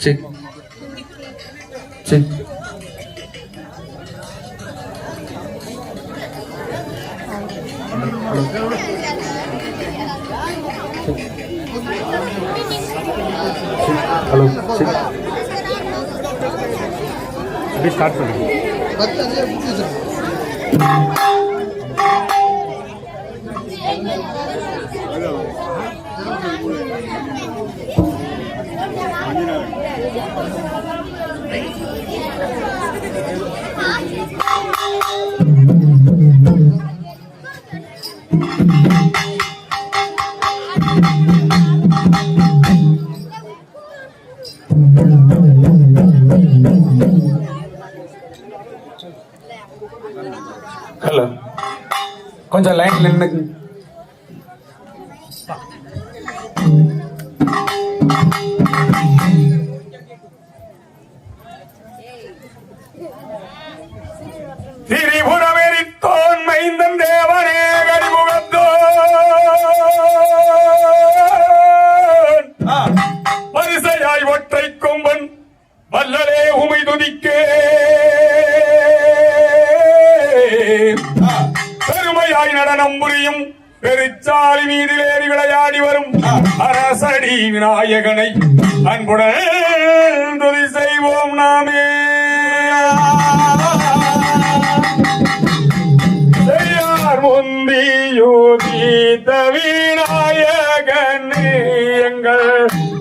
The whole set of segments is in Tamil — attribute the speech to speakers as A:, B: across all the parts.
A: ठीक ठीक हेलो अभी स्टार्ट करेंगे கொஞ்சம் லைன் நின்று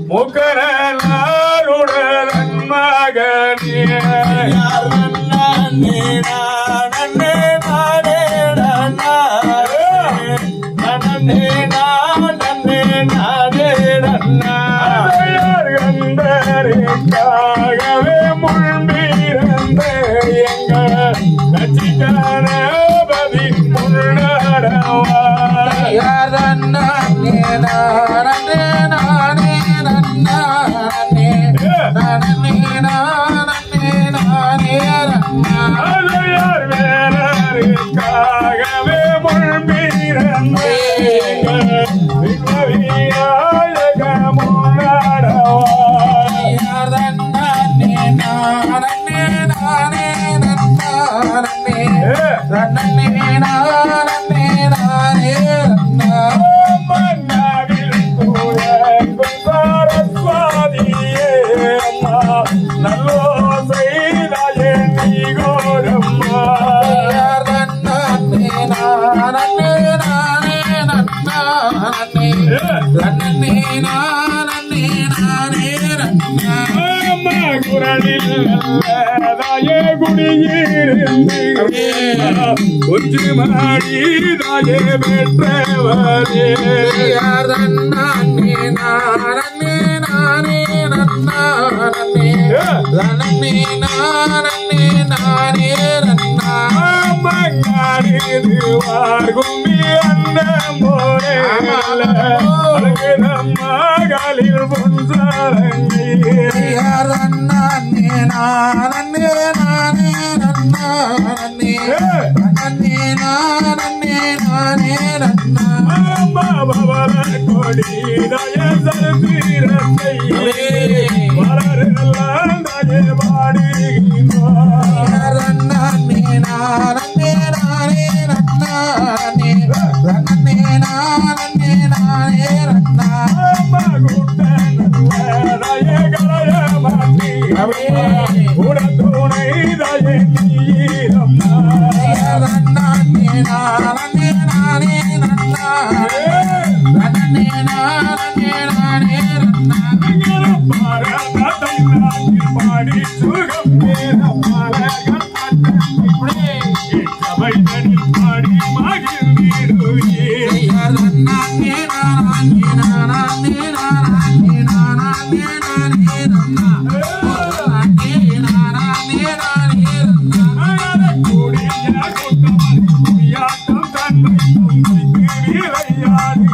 A: Mukara அம்மா குரலில் நல்லதாயே குடியிருந்து ஒன்று மாடி தாயே பெற்றவரே அம்மங்காடிதுவார் கும்பி அண்ணம் போரே அழகு நம்மாகளில்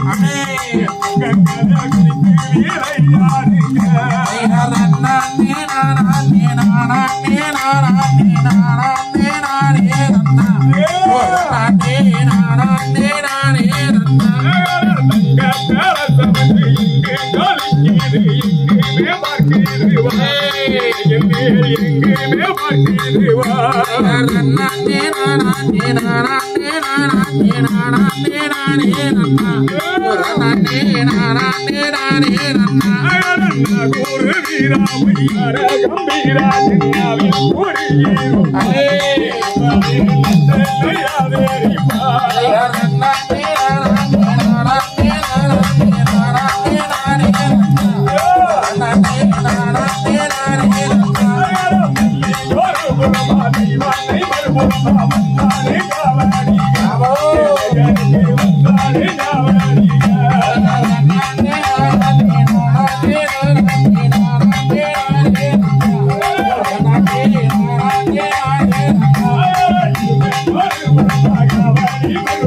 A: Amen. கம்பீரா I'm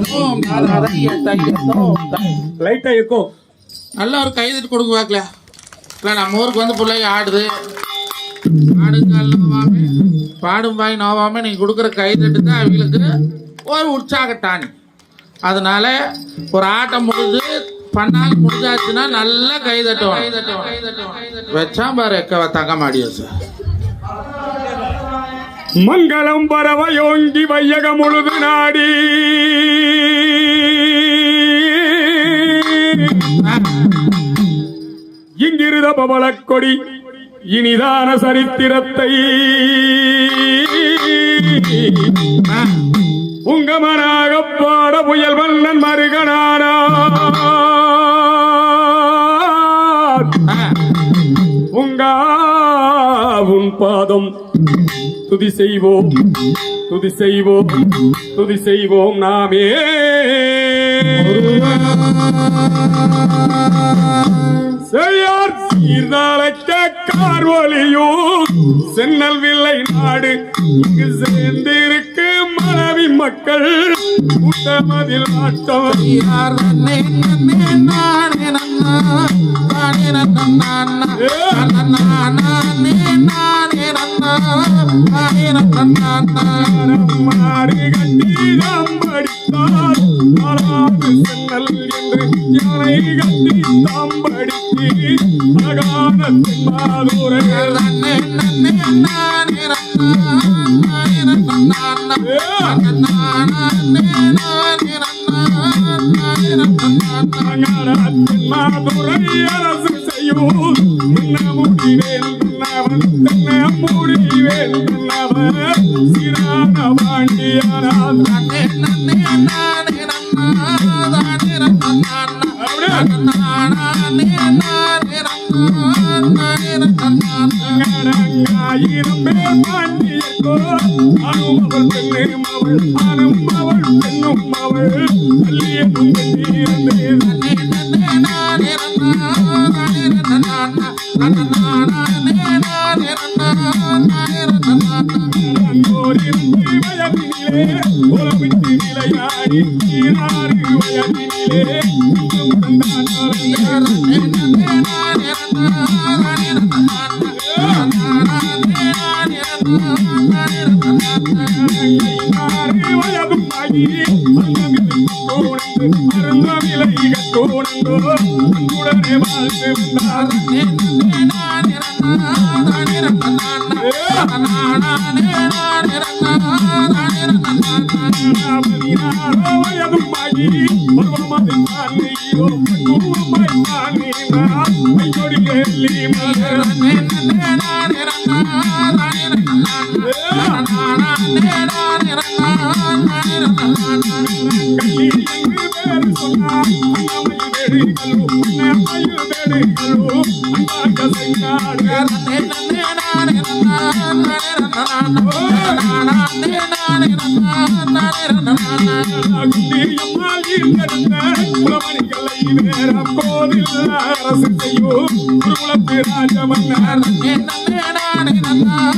A: முடியும் லைட்டா இருக்கோ?
B: நல்ல ஒரு கைதட்டு கொடுங்க பார்க்கல இல்லை நம்ம ஊருக்கு வந்து பிள்ளைங்க ஆடுது. ஆடுங்கால் நோவாம பாடும் பாய் நோவாம நீங்கள் கொடுக்குற கைதட்டு தான் அவங்களுக்கு ஒரு உற்சாகட்டானி அதனால ஒரு ஆட்டம் முடிஞ்சு பண்ணால் முடிஞ்சாச்சுன்னா நல்லா கைதட்டும் வச்சா பாரு எக்க தங்க மாடியோ சார்.
A: மங்களம் பரவயோங்கி வையகம் முழுது நாடி. இங்கிருத பவளக்கொடி இனிதான சரித்திரத்தை. உங்கமனாக பாட புயல் மன்னன் மருகனானா. உங்காவும் பாதம் துதி செய்வோம் துதி செய்வோம் துதி செய்வோம் நாமே. செய்யார். சீர்தாளக்க கார்வலியும். சென்னல் வில்லை நாடு இங்கு சேர்ந்திருக்கு மனைவி மக்கள். கூட்டமதில் ஆட்டம். மாடு கட்டி நாம் படித்தால் மாறாது சென்னல் என்று யானை கட்டி தாம் படித்து அழகான தென்மாதூரர்கள் அரசு செய்யும் முன்ன முடிவேல் முன்னவன் தென்ன முடிவேல் முன்னவன் சிறான பாண்டியனான் ஆயிரம் பேர் பாண்டியர்கோ அணும் அவள் பெண்ணும் அவள் ஆணும் அவள் பெண்ணும் அவள் அல்லியனும் பெண்ணீரந்தேன் ஓரிருந்து உடனே வாழ்ந்து வந்தார் பதினாறோ வயதும் ஆகி பருவமதில் தாங்கியோ பக்குவமாய் தாங்கினார் கையொடி எல்லி மலர் கள்ளி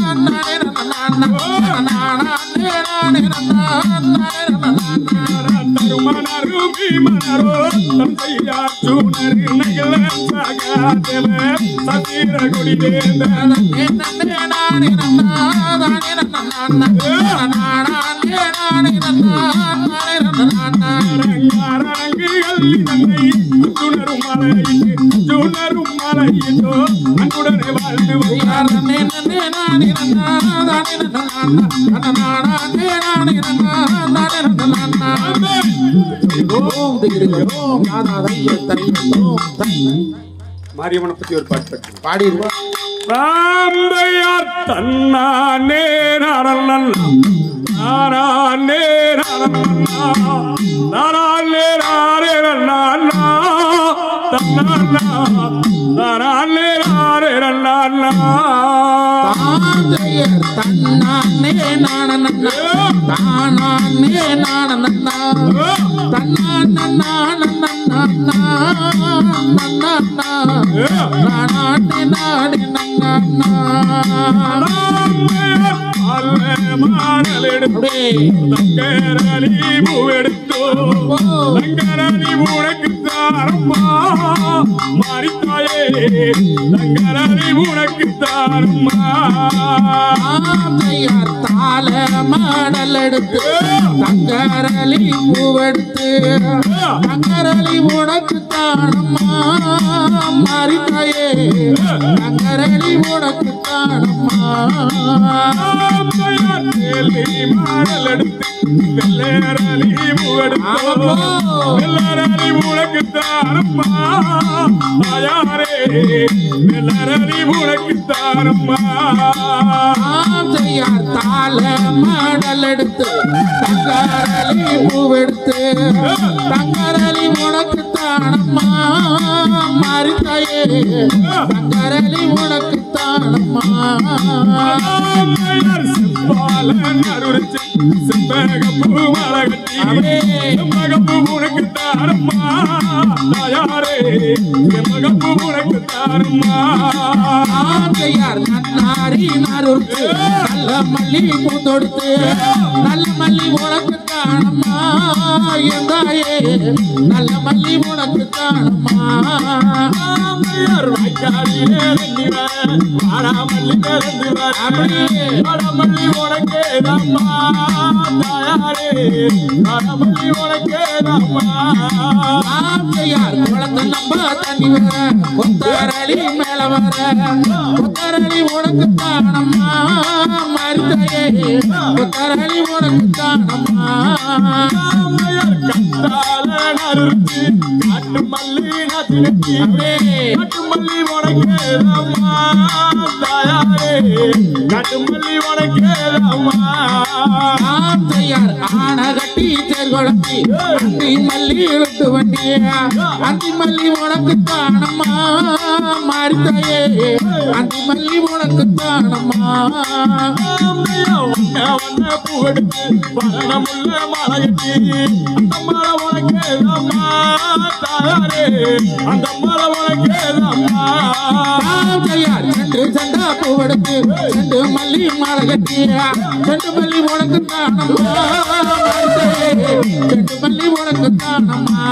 A: என்று பேர் சொன்னார் அண்ணாமையில் வேடுகளோ அண்ணாமையில் வேடுகளோ அண்ணாக செய்தார்கள் குந்திரியம்மாள் ஈர்த்தெடுத்த குலமணிகளை வேற கோவில் அரசு செய்யும் குருகுலத்து ராஜமன்னர் தருமனரு பீமனரோ தந்தையார் சூனர் நகல சகாதேவ சதீர குடிவேந்தன் அரங்குகள் தன்னை அத்துணரும் மலையிட்டு அத்துணரும் மலையிட்டோ அன்புடனே வாழ்ந்து மாரியம்மனை பத்தி ஒரு பாட்டு பாட்டு.
B: பாடிடுவோம்
A: ராம்பையார் தன்னானே நானல்லன் நானே நானே நாரே நன்னா தன்னா நானே நாரே நன்னா
B: தாந்தையர் தன்னானே நானநன்னா தானானே நானநன்னா தன்னானன்னா நன்னா நன்னா நானாட்டே நாடி நன்னா
A: தங்கரளி பூவெடுத்தோ தங்கரளி தாரம்மா. மாறித்தாயே தங்கரளி உனக்கு தாரம்மா.
B: தாள மாடல் எடுத்து தங்கரளி பூவெடுத்து தங்கரளி உனக்கு தானம்மா மாறித்தாயே தங்கரளி உனக்கு தானம்மா
A: மாடல் எடுத்து வெள்ளரளி பூவெடுத்தோ வெள்ளரளி உனக்கு தாரம்மா தாயாரே வெள்ளரளி உனக்கு தாரம்மா
B: ஆந்தையார் தாள மாடல் எடுத்து தங்கரளி பூவெடுத்து தங்கரளி உனக்கு தானம்மா மாறித்தாயே தங்கரளி உனக்கு தானம்மா
A: ஆமையார் செம்பாலன் அருள்ச்சி செம்பகப்பூ மலகட்டி செம்பகப்பூ உனக்கு தாரம்மா தாயாரே செம்பகப்பூ உனக்கு தாரம்மா
B: ஆந்தையார் நன்னாரி நாருக்கு நல்ல மல்லி பூ நல்ல மல்லி உனக்கு தானம்மா எந்தாயே நல்ல மல்லி உனக்கு தானம்மா
A: வாய்க்காலிலே வாடாமல்லி வாடாமல்லி உனக்கே தம்மா தாயாரே வாடாமல்லி உனக்கே
B: ஆந்தையார் குழந்தை நம்ப தண்ணி வர கொத்தரளி மேல வர. கொத்தரளி உனக்கு தானம்மா மருதையே. கொத்தரளி உனக்கு தானம்மா
A: ஆமையார் கத்தால நறுத்து மல்லி நதினத்தி
B: அப்படியே
A: மல்லி உனக்கே தாயாரே மல்லி
B: ஆன கட்டி அந்தி மல்லி விட்டு அந்தி மல்லி உனக்கு தானம்மா மாறித்தாயே அந்தி மல்லி உனக்கு தானம்மா
A: மலையட்டி மலை உனக்கே தம்மா தாயாரே அந்த மலை உனக்கே தம்மா
B: ஆந்தையார் சென்று சண்டா பூவெடுத்து செண்டு மல்லி மாலை கட்டி செண்டு மல்லி உனக்கு தானம்மா. செண்டு மல்லி உனக்கு தானம்மா.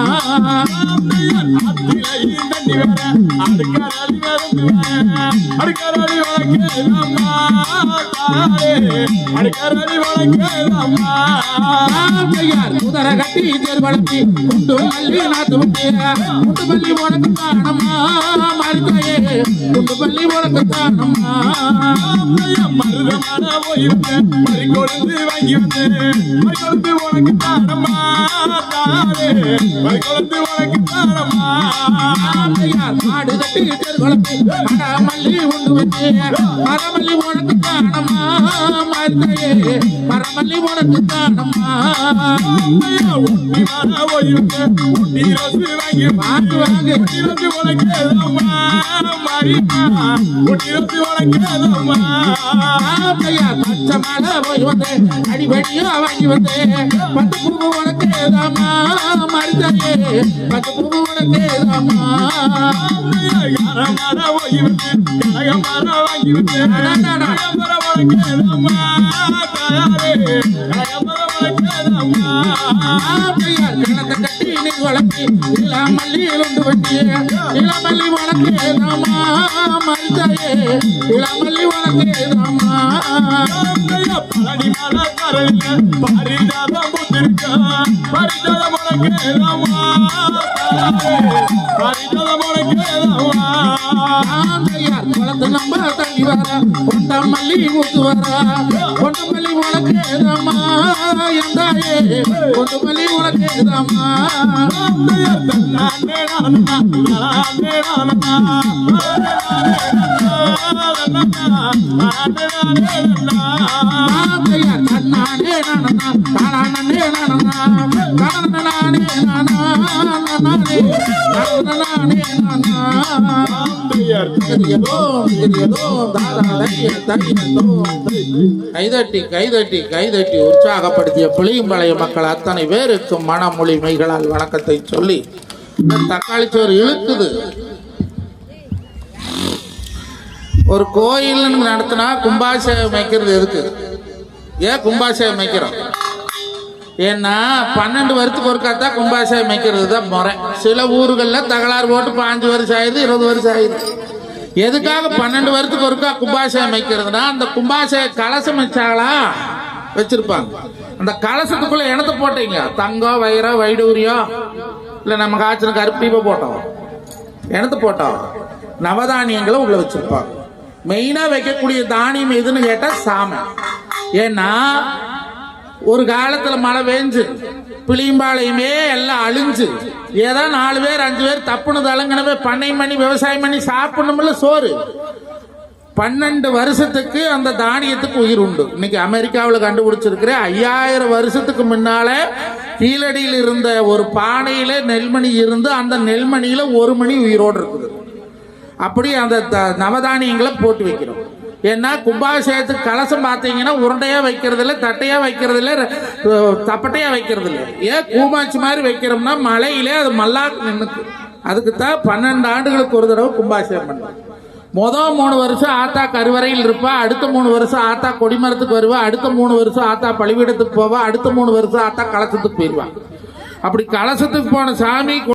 B: ஆமையார் குதிரை கட்டி தேர் வளர்த்தி குண்டு நாத்து குண்டு உனக்கு தானம்மா குண்டு உனக்கு தானம்மா
A: மருதமான வாங்கி வந்து உனக்கு தானம்மா தாரே கொடுத்து உனக்கு தானம்மா
B: ஆமையார் மாடு கட்டி தேர் வளர்த்தி மரமல்லி உண்டு வச்சு மரமல்லி உனக்கு தானம்மா மருந்தாயே மரமல்லி உனக்கு தானம்மா
A: உண்மையான ஓய்வு உண்டி ரோசு வாங்கி
B: வாங்கு வாங்கு
A: உண்டி ரோசு உனக்கு மாறிமா உண்டி ரோசு உனக்கு ஏதம்மா?
B: ஆமையா போய் வந்து அடிபடியும் வாங்கி வந்து பத்து குடும்பம் உனக்கு ஏதாமா பத்து குடும்பம் உனக்கு ஏதாமா இளமல்லி இளமல்லி உனக்கு ஏதாமா ஊத்து வர கொண்ட மல்லி உனக்கு ஏதாமா எந்தாயே கொண்ட மல்லி உனக்கு ஏதாமா ஆந்தையார் கண்ணானே நானனா தானானே நானனா தானனானே நானா நானே தானனானே நானா கைதட்டி கைதட்டி கைதட்டி உற்சாகப்படுத்திய புளியம்பாளைய மக்கள் அத்தனை பேருக்கும் மனமொழி மைகளால் வணக்கத்தை சொல்லி தக்காளி சோறு இழுக்குது. ஒரு கோயில் நடத்தினா கும்பாசேவை வைக்கிறது எதுக்கு? ஏன் கும்பாசேவை வைக்கிறோம்? ஏன்னா பன்னெண்டு வருஷத்துக்கு ஒருக்கா தான் கும்பாபிஷேகம் வைக்கிறது தான் முறை. சில ஊர்களில் தகராறு போட்டு பாஞ்சு வருஷம் ஆயிடுது இருபது வருஷம் ஆயிடுது. எதுக்காக பன்னெண்டு வருஷத்துக்கு ஒருக்கா கும்பாபிஷேகம் வைக்கிறதுனா அந்த கும்பாபிஷேக கலசம் வச்சாங்களா வச்சிருப்பாங்க. அந்த கலசத்துக்குள்ள இனத்தை போட்டீங்க. தங்கம் வைரம் வைடூரியம் இல்லை நம்ம காய்ச்சின கருப்பீப்பை போட்டோம். இனத்தை போட்டோம். நவதானியங்களை உள்ள வச்சிருப்பாங்க. மெயினாக வைக்கக்கூடிய தானியம் எதுன்னு கேட்டால் சாமை. ஏன்னா ஒரு காலத்துல மழை பெஞ்சு பிளியம்பாளையமே எல்லாம் அழிஞ்சு ஏதோ நாலு பேர் அஞ்சு பேர் தப்புனது அலங்கனவே பண்ணை பண்ணி விவசாயம் பண்ணி சாப்பிடணும்ல சோறு. பன்னெண்டு வருஷத்துக்கு அந்த தானியத்துக்கு உயிர் உண்டு. இன்னைக்கு அமெரிக்காவில் கண்டுபிடிச்சிருக்கிற ஐயாயிரம் வருஷத்துக்கு முன்னால கீழடியில் இருந்த ஒரு பானையில நெல்மணி இருந்து அந்த நெல்மணியில ஒரு மணி உயிரோடு இருக்குது. அப்படி அந்த த- நவதானியங்களை போட்டு வைக்கிறோம். ஏன்னா கும்பாபிஷேகத்துக்கு கலசம் பார்த்தீங்கன்னா உருண்டையாக வைக்கிறது இல்லை தட்டையாக வைக்கிறது இல்லை தப்பட்டையாக வைக்கிறது இல்லை ஏன் கூமாச்சி மாதிரி வைக்கிறோம்னா மலையிலே அது மல்லா நின்றுக்கு அதுக்கு தான் பன்னெண்டு ஆண்டுகளுக்கு ஒரு தடவை கும்பாபிஷேகம் பண்ணுவோம். மொதல் மூணு வருஷம் ஆத்தா கருவறையில் இருப்பா அடுத்த மூணு வருஷம் ஆத்தா கொடிமரத்துக்கு வருவா அடுத்த மூணு வருஷம் ஆத்தா பழிவிடத்துக்கு போவா அடுத்த மூணு வருஷம் ஆத்தா கலசத்துக்கு போயிடுவா அப்படி கலசத்துக்கு போன சாமி